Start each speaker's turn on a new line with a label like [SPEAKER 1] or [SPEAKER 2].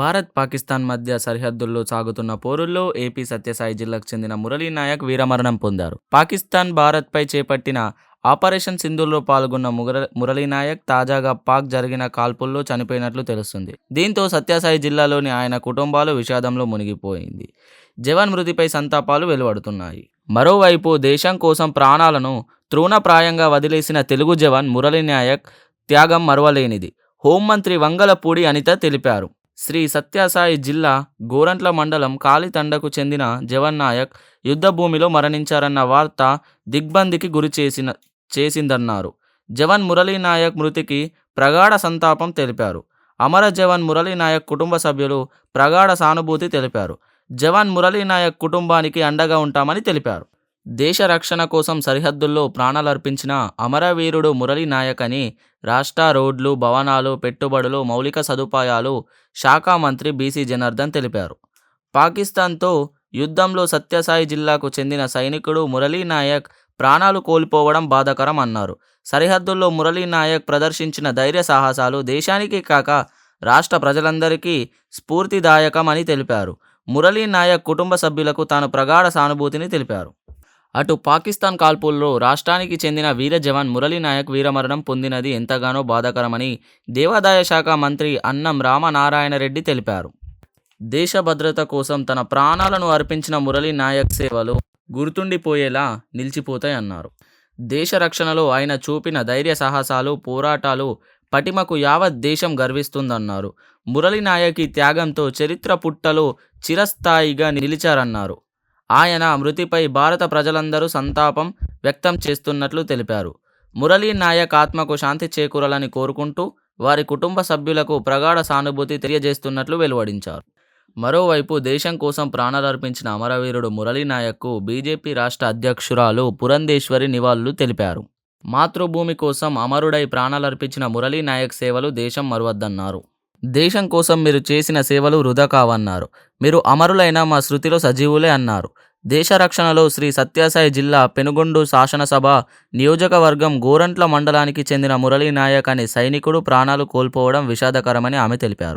[SPEAKER 1] భారత్ పాకిస్తాన్ మధ్య సరిహద్దుల్లో సాగుతున్న పోరుల్లో ఏపీ సత్యసాయి జిల్లాకు చెందిన మురళీ నాయక్ వీరమరణం పొందారు. పాకిస్తాన్ భారత్పై చేపట్టిన ఆపరేషన్ సింధుల్లో పాల్గొన్న ముగర మురళీ నాయక్ తాజాగా పాక్ జరిగిన కాల్పుల్లో చనిపోయినట్లు తెలుస్తుంది. దీంతో సత్యసాయి జిల్లాలోని ఆయన కుటుంబాలు విషాదంలో మునిగిపోయింది. జవాన్ మృతిపై సంతాపాలు వెలువడుతున్నాయి. మరోవైపు దేశం కోసం ప్రాణాలను తృణప్రాయంగా వదిలేసిన తెలుగు జవాన్ మురళీ నాయక్ త్యాగం మరువలేనిది హోంమంత్రి వంగలపూడి అనిత తెలిపారు. శ్రీ సత్యసాయి జిల్లా గోరంట్ల మండలం కాలితండకు చెందిన జవన్ నాయక్ యుద్ధభూమిలో మరణించారన్న వార్త దిగ్బంధికి గురి చేసిన చేసిందన్నారు. జవన్ మురళీ నాయక్ మృతికి ప్రగాఢ సంతాపం తెలిపారు. అమర జవన్ మురళీ నాయక్ కుటుంబ సభ్యులు ప్రగాఢ సానుభూతి తెలిపారు. జవాన్ మురళీ నాయక్ కుటుంబానికి అండగా ఉంటామని తెలిపారు. దేశ రక్షణ కోసం సరిహద్దుల్లో ప్రాణాలర్పించిన అమరవీరుడు మురళీ నాయక్ అని రాష్ట్ర రోడ్లు భవనాలు పెట్టుబడులు మౌలిక సదుపాయాలు శాఖ మంత్రి బీసీ జనార్దన్ తెలిపారు. పాకిస్తాన్తో యుద్ధంలో సత్యసాయి జిల్లాకు చెందిన సైనికుడు మురళీ నాయక్ ప్రాణాలు కోల్పోవడం బాధకరం అన్నారు. సరిహద్దుల్లో మురళీ నాయక్ ప్రదర్శించిన ధైర్య సాహసాలు దేశానికి కాక రాష్ట్ర ప్రజలందరికీ స్ఫూర్తిదాయకం అని తెలిపారు. మురళీ నాయక్ కుటుంబ సభ్యులకు తాను ప్రగాఢ సానుభూతిని తెలిపారు. అటు పాకిస్తాన్ కాల్పుల్లో రాష్ట్రానికి చెందిన వీర జవాన్ మురళీ నాయక్ వీరమరణం పొందినది ఎంతగానో బాధాకరమని దేవాదాయ శాఖ మంత్రి అన్నం రామనారాయణ రెడ్డి తెలిపారు. దేశ భద్రత కోసం తన ప్రాణాలను అర్పించిన మురళీ నాయక్ సేవలు గుర్తుండిపోయేలా నిలిచిపోతాయన్నారు దేశ రక్షణలో ఆయన చూపిన ధైర్య సాహసాలు పోరాటాలు పటిమకు యావత్ దేశం గర్విస్తుందన్నారు. మురళీ నాయకి త్యాగంతో చరిత్ర పుట్టలో చిరస్థాయిగా నిలిచారన్నారు. ఆయన మృతిపై భారత ప్రజలందరూ సంతాపం వ్యక్తం చేస్తున్నట్లు తెలిపారు. మురళీ నాయక్ ఆత్మకు శాంతి చేకూరాలని కోరుకుంటూ వారి కుటుంబ సభ్యులకు ప్రగాఢ సానుభూతి తెలియజేస్తున్నట్లు వెలువడించారు. మరోవైపు దేశం కోసం ప్రాణాలర్పించిన అమరవీరుడు మురళీ నాయక్కు బీజేపీ రాష్ట్ర అధ్యక్షురాలు పురంధేశ్వరి నివాళులు తెలిపారు. మాతృభూమి కోసం అమరుడై ప్రాణాలర్పించిన మురళీ నాయక్ సేవలు దేశం మరువద్దన్నారు. దేశం కోసం మీరు చేసిన సేవలు వృధా కావన్నారు. మీరు అమరులైన మా శృతిలో సజీవులే అన్నారు. దేశ రక్షణలో శ్రీ సత్యసాయి జిల్లా పెనుగొండు శాసనసభ నియోజకవర్గం గోరంట్ల మండలానికి చెందిన మురళీ నాయక్ అనే సైనికుడు ప్రాణాలు కోల్పోవడం విషాదకరమని ఆమె తెలిపారు.